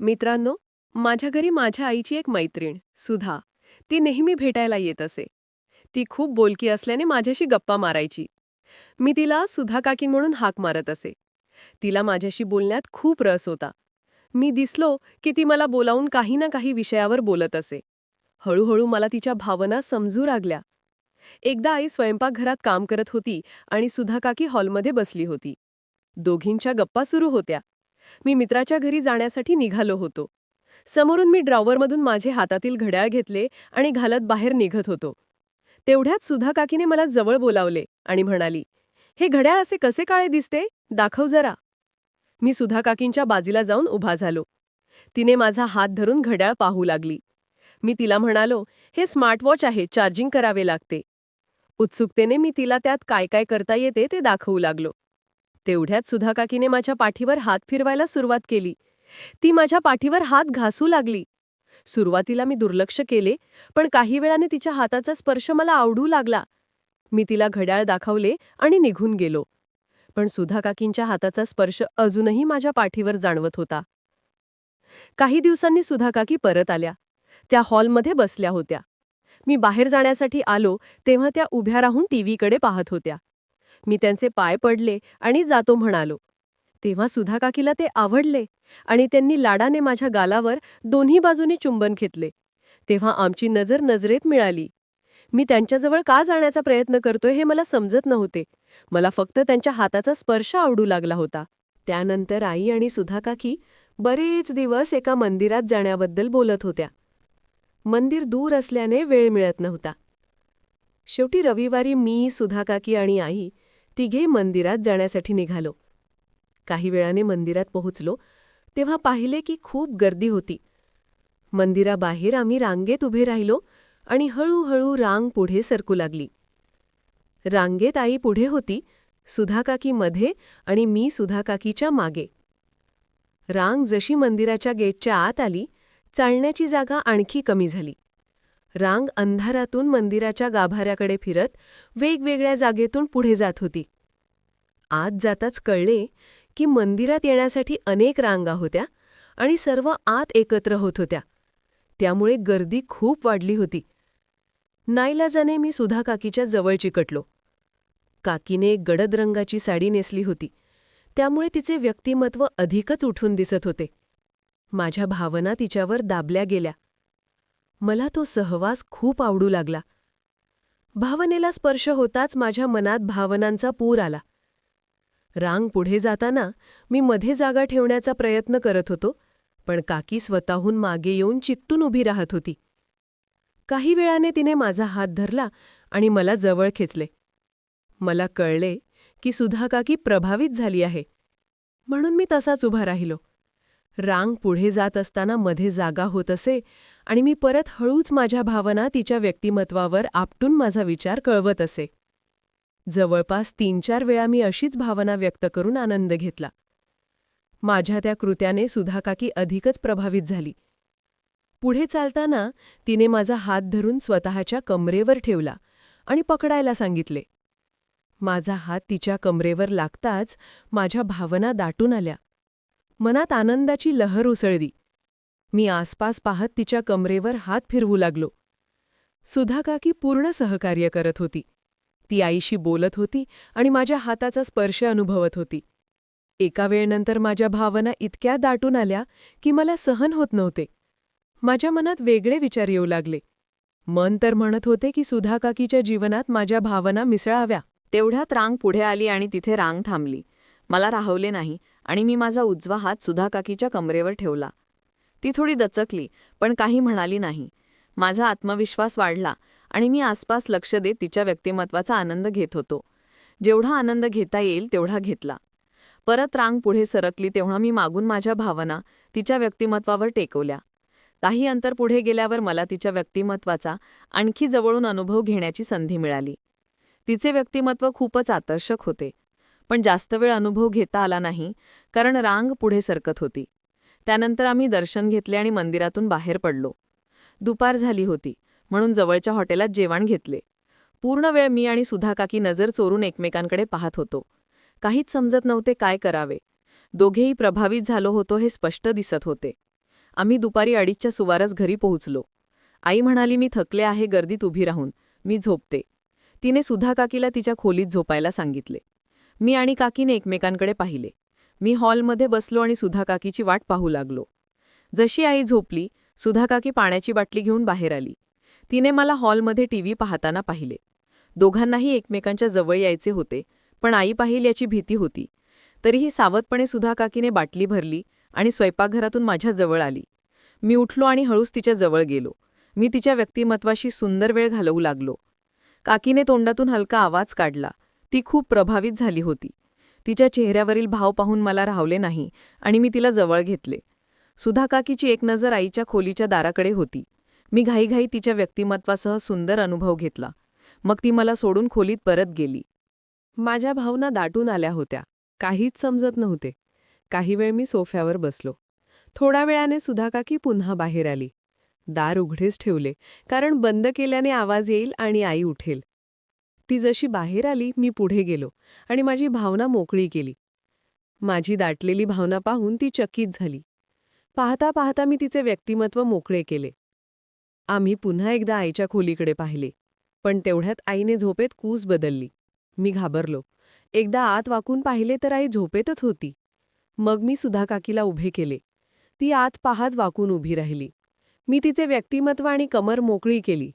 मित्रांनो माझ्या घरी माझ्या आईची एक मैत्रीण सुधा. ती नेहमी भेटायला येत असे. ती खूप बोलकी असल्याने माझ्याशी गप्पा मारायची. मी तिला सुधा काकी म्हणून हाक मारत असे. तिला माझ्याशी बोलण्यात खूप रस होता. मी दिसलो की ती मला बोलावून काही ना काही विषयावर बोलत असे. हळूहळू मला तिच्या भावना समजू लागल्या. एकदा आई स्वयंपाकघरात काम करत होती आणि सुधा काकी हॉलमध्ये बसली होती. दोघींच्या गप्पा सुरू होत्या. मी मित्राच्या घरी जाण्यासाठी निघालो होतो. समोरून मी ड्रॉवरमधून माझे हातातील घड्याळ घेतले आणि घालत बाहेर निघत होतो. तेवढ्यात सुधा काकीने मला जवळ बोलावले आणि म्हणाली हे घड्याळ असे कसे काळे दिसते? दाखव जरा. मी सुधा काकींच्या बाजीला जाऊन उभा झालो. तिने माझा हात धरून घड्याळ पाहू लागली. मी तिला म्हणालो हे स्मार्टवॉच आहे चार्जिंग करावे लागते. उत्सुकतेने मी तिला त्यात काय काय करता येते ते दाखवू लागलो. तेवढ्यात सुधा काकीने माझ्या पाठीवर हात फिरवायला सुरुवात केली. ती माझ्या पाठीवर हात घासू लागली. सुरुवातीला मी दुर्लक्ष केले पण काही वेळाने तिच्या हाताचा स्पर्श मला आवडू लागला. मी तिला घड्याळ दाखवले आणि निघून गेलो. पण सुधा काकींच्या हाताचा स्पर्श अजूनही माझ्या पाठीवर जाणवत होता. काही दिवसांनी सुधा काकी परत आल्या. त्या हॉलमध्ये बसल्या होत्या. मी बाहेर जाण्यासाठी आलो तेव्हा त्या उभ्या राहून टीव्हीकडे पाहत होत्या. मी त्यांचे पाय पडले आणि जातो म्हणालो. तेव्हा सुधा काकीला ते आवडले आणि त्यांनी लाडाने माझ्या गालावर दोन्ही बाजूनी चुंबन घेतले. तेव्हा आमची नजर नजरेत मिळाली. मी त्यांच्याजवळ का जाण्याचा प्रयत्न करतोय हे मला समजत नव्हते. मला फक्त त्यांच्या हाताचा स्पर्श आवडू लागला होता. त्यानंतर आई आणि सुधा काकी बरेच दिवस एका मंदिरात जाण्याबद्दल बोलत होत्या. मंदिर दूर असल्याने वेळ मिळत नव्हता. शेवटी रविवारी मी सुधा काकी आणि आई तिघे मंदिरात जाण्यासाठी निघालो. काही वेळाने मंदिरात पोहोचलो तेव्हा पाहिले की खूप गर्दी होती. मंदिराबाहेर आम्ही रांगेत उभे राहिलो आणि हळूहळू रांग पुढे सरकू लागली. रांगेत आई पुढे होती सुधाकाकी मध्ये आणि मी सुधाकाकीच्या मागे. रांग जशी मंदिराच्या गेटच्या आत आली चालण्याची जागा आणखी कमी झाली. रांग अंधारातून मंदिराच्या गाभाऱ्याकडे फिरत वेगवेगळ्या जागेतून पुढे जात होती. आत जाताच कळले की मंदिरात येण्यासाठी अनेक रांगा होत्या आणि सर्व आत एकत्र होत होत्या. त्यामुळे गर्दी खूप वाढली होती. नाईलाजाने मी सुधा काकीच्या जवळ चिकटलो. काकीने गडद रंगाची साडी नेसली होती. त्यामुळे तिचे व्यक्तिमत्व अधिकच उठून दिसत होते. माझ्या भावना तिच्यावर दाबल्या गेल्या. मला तो सहवास खूप आवडू लागला. भावनेला स्पर्श होताच माझ्या मनात भावनांचा पूर आला. रांग पुढे जाताना मी मध्ये जागा ठेवण्याचा प्रयत्न करत होतो पण काकी स्वतःहून मागे येऊन चिकटून उभी राहत होती. काही वेळाने तिने माझा हात धरला आणि मला जवळ खेचले. मला कळले की सुधा काकी प्रभावित झाली आहे. म्हणून मी तसाच उभा राहिलो. रांग पुढे जात असताना मध्ये जागा होत असे आणि मी परत हळूच माझ्या भावना तिच्या व्यक्तिमत्वावर आपटून माझा विचार कळवत असे. जवळपास तीन चार वेळा मी अशीच भावना व्यक्त करून आनंद घेतला. माझ्या त्या कृत्याने सुधाकाकी अधिकच प्रभावित झाली. पुढे चालताना तिने माझा हात धरून स्वतःच्या कमरेवर ठेवला आणि पकडायला सांगितले. माझा हात तिच्या कमरेवर लागताच माझ्या भावना दाटून आल्या. मनात आनंदाची लहर उसळली. मी आसपास पाहत तिच्या कमरेवर हात फिरवू लागलो. सुधाकाकी पूर्ण सहकार्य करत होती. ती आईशी बोलत होती आणि माझ्या हाताचा स्पर्श अनुभवत होती. एका वेळनंतर माझ्या भावना इतक्या दाटून आल्या की मला सहन होत नव्हते. माझ्या मनात वेगळे विचार येऊ लागले. मन तर म्हणत होते की सुधाकाकीच्या जीवनात माझ्या भावना मिसळाव्या. तेवढ्यात रांग पुढे आली आणि तिथे रांग थांबली. मला राहवले नाही आणि मी माझा उजवा हात सुधाकाकीच्या कमरेवर ठेवला. ती थोडी दचकली पण काही म्हणाली नाही. माझा आत्मविश्वास वाढला आणि मी आसपास लक्ष देत तिच्या व्यक्तिमत्वाचा आनंद घेत होतो. जेवढा आनंद घेता येईल तेवढा घेतला. परत रांग पुढे सरकली तेव्हा मी मागून माझ्या भावना तिच्या व्यक्तिमत्वावर टेकवल्या. काही अंतर पुढे गेल्यावर मला तिच्या व्यक्तिमत्वाचा आणखी जवळून अनुभव घेण्याची संधी मिळाली. तिचे व्यक्तिमत्व खूपच आकर्षक होते. पण जास्त वेळ अनुभव घेता आला नाही कारण रांग पुढे सरकत होती. त्यानंतर आम्ही दर्शन घेतले आणि मंदिरातून बाहेर पडलो. दुपार झाली होती म्हणून जवळच्या हॉटेलात जेवण घेतले. पूर्ण वेळ मी आणि सुधाकाकी नजर चोरून एकमेकांकडे पाहत होतो. काहीच समजत नव्हते काय करावे. दोघेही प्रभावित झालो होतो हे स्पष्ट दिसत होते. आम्ही दुपारी अडीचच्या सुवारस घरी पोहोचलो. आई म्हणाली मी थकले आहे गर्दीत उभी राहून. मी झोपते. तिने सुधा काकीला तिच्या खोलीत झोपायला सांगितले. मी आणि काकीने एकमेकांकडे पाहिले. मी हॉलमध्ये बसलो आणि सुधाकाकीची वाट पाहू लागलो. जशी आई झोपली सुधाकाकी पाण्याची बाटली घेऊन बाहेर आली. तिने मला हॉलमध्ये टीव्ही पाहताना पाहिले. दोघांनाही एकमेकांच्या जवळ यायचे होते पण आई पाहिल याची भीती होती. तरीही सावधपणे सुधाकाकीने बाटली भरली आणि स्वयंपाकघरातून माझ्या जवळ आली. मी उठलो आणि हळूच तिच्या जवळ गेलो. मी तिच्या व्यक्तिमत्वाशी सुंदर वेळ घालवू लागलो. काकीने तोंडातून हलका आवाज काढला. ती खूप प्रभावित झाली होती. तिच्या चेहऱ्यावरील भाव पाहून मला राहवले नाही आणि मी तिला जवळ घेतले. सुधा काकीची एक नजर आईच्या खोलीच्या दाराकडे होती. मी घाईघाई तिच्या व्यक्तिमत्वासह सुंदर अनुभव घेतला. मग ती मला सोडून खोलीत परत गेली. माझ्या भावना दाटून आल्या होत्या. काहीच समजत नव्हते. काही वेळ मी सोफ्यावर बसलो. थोड्या वेळाने सुधाकाकी पुन्हा बाहेर आली. दार उघडेच ठेवले कारण बंद केल्याने आवाज येईल आणि आई उठेल. ती जशी बाहेर आली मी पुढे गेलो आणि माझी भावना मोकळी केली. माझी दाटलेली भावना पाहून ती चकित झाली. पाहता पाहता मी तिचे व्यक्तिमत्व मोकळे केले. आम्ही पुन्हा एकदा आईच्या खोलीकडे पाहिले पण तेवढ्यात आईने झोपेत कूस बदलली. मी घाबरलो. एकदा आत वाकून पाहिले तर आई झोपेतच होती. मग मी सुधा काकीला उभे केले. ती आत पाहात वाकून उभी राहिली. मी तिचे व्यक्तिमत्व आणि कमर मोकळी केली.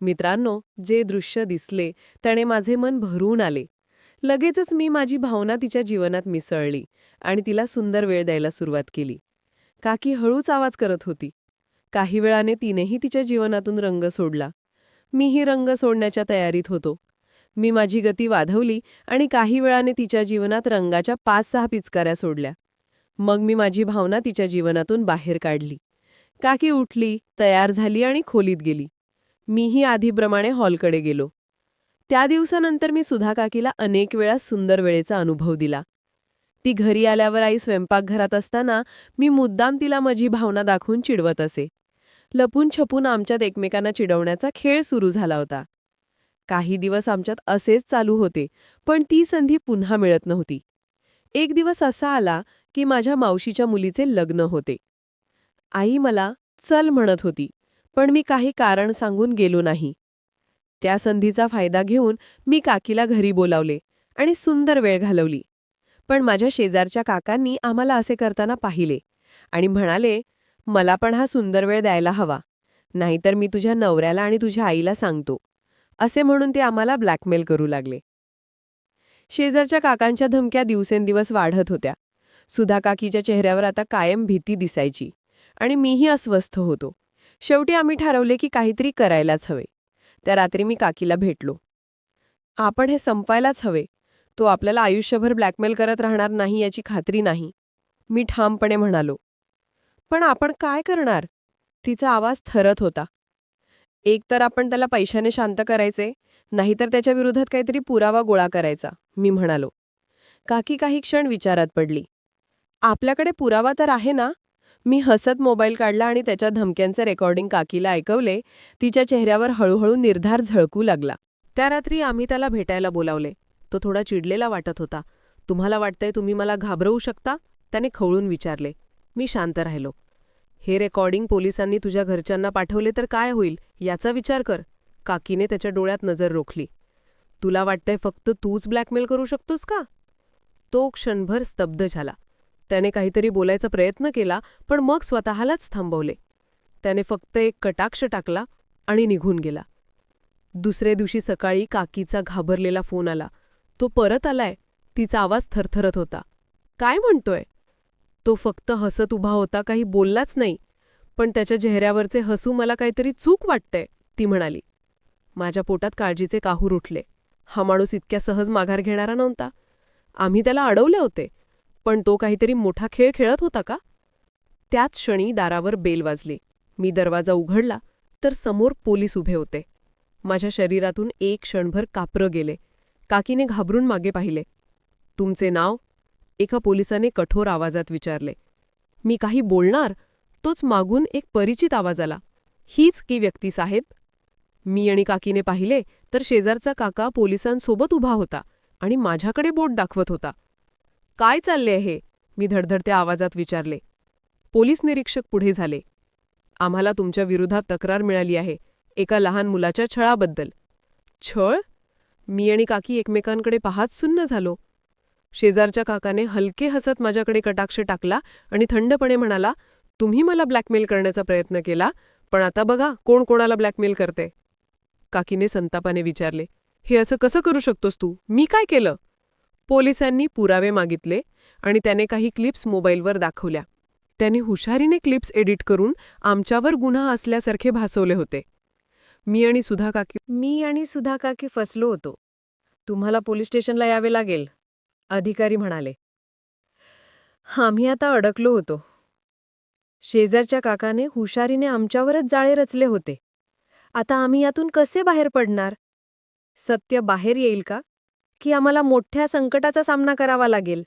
मित्रांनो जे दृश्य दिसले त्याने माझे मन भरून आले. लगेचच मी माझी भावना तिच्या जीवनात मिसळली आणि तिला सुंदर वेळ द्यायला सुरुवात केली. काकी हळूच आवाज करत होती. काही वेळाने तिनेही तिच्या जीवनातून रंग सोडला. मीही रंग सोडण्याच्या तयारीत होतो. मी माझी गती वाढवली आणि काही वेळाने तिच्या जीवनात रंगाच्या पाच सहा पिचकाऱ्या सोडल्या. मग मी माझी भावना तिच्या जीवनातून बाहेर काढली. काकी उठली तयार झाली आणि खोलीत गेली. मीही आधीप्रमाणे हॉलकडे गेलो. त्या दिवसानंतर मी सुधा काकीला अनेक वेळा सुंदर वेळेचा अनुभव दिला. ती घरी आल्यावर आई स्वयंपाकघरात असताना मी मुद्दाम तिला माझी भावना दाखवून चिडवत असे. लपून छपून आमच्यात एकमेकांना चिडवण्याचा खेळ सुरू झाला होता. काही दिवस आमच्यात असेच चालू होते पण ती संधी पुन्हा मिळत नव्हती. एक दिवस असा आला की माझ्या मावशीच्या मुलीचे लग्न होते. आई मला चल म्हणत होती. पण मी काही कारण सांगून गेलो नाही. त्या संधीचा फायदा घेऊन मी काकीला घरी बोलावले आणि सुंदर वेळ घालवली. पण माझ्या शेजारच्या काकांनी आम्हाला असे करताना पाहिले आणि म्हणाले मला पण हा सुंदर वेळ द्यायला हवा. नाहीतर मी तुझ्या नवऱ्याला आणि तुझ्या आईला सांगतो. असे म्हणून ते आम्हाला ब्लॅकमेल करू लागले. शेजारच्या काकांच्या धमक्या दिवसेंदिवस वाढत होत्या. सुधा काकीच्या चेहऱ्यावर आता कायम भीती दिसायची आणि मीही अस्वस्थ होतो. शेवटी आम्ही ठरवले की काहीतरी करायलाच हवे. त्या रात्री मी काकीला भेटलो. आपण हे संपायलाच हवे. तो आपल्याला आयुष्यभर ब्लॅकमेल करत राहणार नाही याची खात्री नाही. मी ठामपणे म्हणालो. पण आपण काय करणार? तिचा आवाज थरत होता. एकतर आपण त्याला पैशाने शांत करायचे नाहीतर त्याच्या विरोधात काहीतरी पुरावा गोळा करायचा मी म्हणालो. काकी काही क्षण विचारात पडली. आपल्याकडे पुरावा तर आहे ना? मी हसत मोबाईल काढला आणि त्याच्या धमक्यांचे रेकॉर्डिंग काकीला ऐकवले. तिच्या चेहऱ्यावर हळूहळू निर्धार झळकू लागला. त्या रात्री आम्ही त्याला भेटायला बोलावले. तो थोडा चिडलेला वाटत होता. तुम्हाला वाटतंय तुम्ही मला घाबरवू शकता? त्याने खवळून विचारले. मी शांत राहिलो. हे रेकॉर्डिंग पोलिसांनी तुझ्या घरच्यांना पाठवले तर काय होईल याचा विचार कर. काकीने त्याच्या डोळ्यात नजर रोखली. तुला वाटतंय फक्त तूच ब्लॅकमेल करू शकतोस का? तो क्षणभर स्तब्ध झाला. त्याने काहीतरी बोलायचा प्रयत्न केला पण मग स्वतःलाच थांबवले. त्याने फक्त एक कटाक्ष टाकला आणि निघून गेला. दुसऱ्या दिवशी सकाळी काकीचा घाबरलेला फोन आला. तो परत आलाय. तिचा आवाज थरथरत होता. काय म्हणतोय? तो फक्त हसत उभा होता काही बोललाच नाही. पण त्याच्या चेहऱ्यावरचे हसू मला काहीतरी चूक वाटतंय ती म्हणाली. माझ्या पोटात काळजीचे काहूर उठले. हा माणूस इतक्या सहज माघार घेणारा नव्हता. आम्ही त्याला अडवले होते. पण तो काहीतरी मोठा खेळ खेळत होता का? त्याच क्षणी दारावर बेल वाजली. मी दरवाजा उघडला तर समोर पोलीस उभे होते. माझ्या शरीरातून एक क्षणभर कापरं गेले. काकीने घाबरून मागे पाहिले. तुमचे नाव? एका पोलिसाने कठोर आवाजात विचारले. मी काही बोलणार? तोच मागून एक परिचित आवाज आला. हीच की व्यक्ती साहेब? मी आणि काकीने पाहिले तर शेजारचा काका पोलिसांसोबत उभा होता आणि माझ्याकडे बोट दाखवत होता. काय चालले हे मी धडधडत्या आवाजात विचारले. पोलीस निरीक्षक पुढे झाले. आम्हाला तुमच्या विरोधात तक्रार मिळाली आहे एका लहान मुलाच्या छळाबद्दल. छळ? मी आणि काकी एकमेकांकडे पाहत सुन्न झालो. शेजारच्या काकाने हलके हसत माझ्याकडे कटाक्ष टाकला आणि थंडपणे म्हणाला तुम्ही मला ब्लॅकमेल करण्याचा प्रयत्न केला पण आता बघा कोण कोणाला ब्लॅकमेल करते. काकीने संतापाने विचारले हे असं कसं करू शकतोस तू? मी काय केलं? पोलिसांनी पुरावे मागितले आणि त्याने काही क्लिप्स मोबाईलवर दाखवल्या. त्याने हुशारीने क्लिप्स एडिट करून आमच्यावर गुन्हा असल्यासारखे भासवले होते. मी आणि सुधा काकी मी आणि सुधा काकी फसलो होतो. तुम्हाला पोलीस स्टेशनला यावे लागेल अधिकारी म्हणाले. आम्ही आता अडकलो होतो. शेजारच्या काकाने हुशारीने आमच्यावरच जाळे रचले होते. आता आम्ही यातून कसे बाहेर पडणार? सत्य बाहेर येईल का? की आम्हाला मोठ्या संकटाचा सामना करावा लागेल.